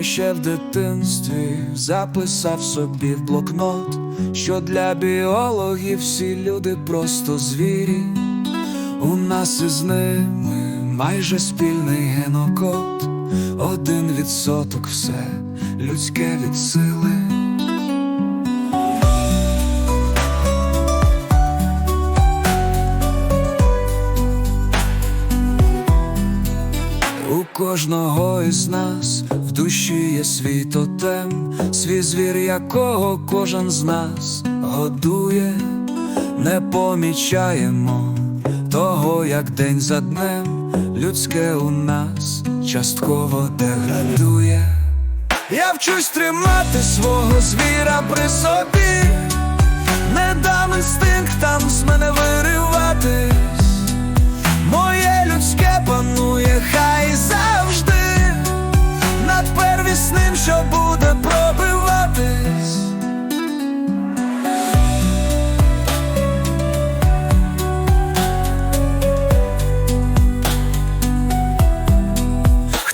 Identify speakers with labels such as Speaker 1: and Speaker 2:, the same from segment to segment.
Speaker 1: Ще в дитинстві записав собі в блокнот, що для біологів всі люди просто звірі. У нас із ними майже спільний генокод, один відсоток все людське від сили. Кожного із нас. В душі є свій тотем, свій звір, якого кожен з нас годує, не помічаємо того, як день за днем людське у нас частково деградує. Я вчусь тримати свого звіра при собі,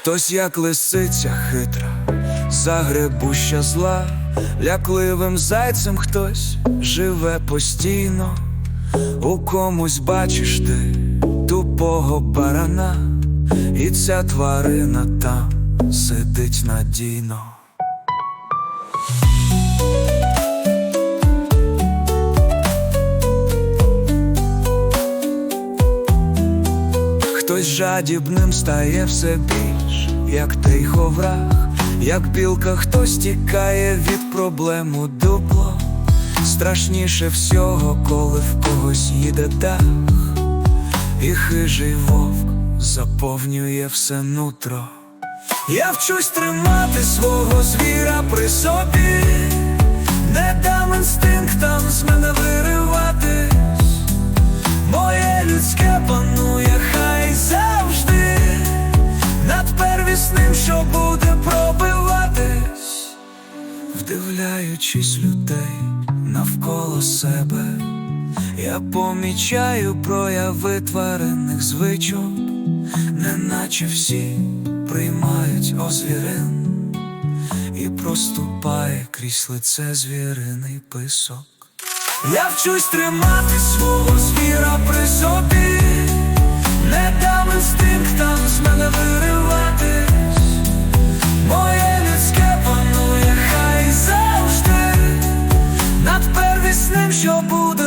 Speaker 1: Хтось як лисиця хитра, загребуща зла, лякливим зайцем хтось живе постійно, у комусь бачиш ти тупого барана, і ця тварина там сидить надійно. Жадібним стає все більш, як тиховраг, як білка, хтось тікає від проблем у дупло. Страшніше всього, коли в когось їде дах, і хижий вовк заповнює все нутро. Я вчусь тримати свого звіра при собі, не дам інстинктам з мене вириватись. Вдивляючись людей навколо себе, я помічаю прояви тваринних звичок, неначе всі приймають озвірин і проступає крізь лице звіриний писок. Я вчусь тримати свого звіра при собі, не дам інстинктам з мене що буде.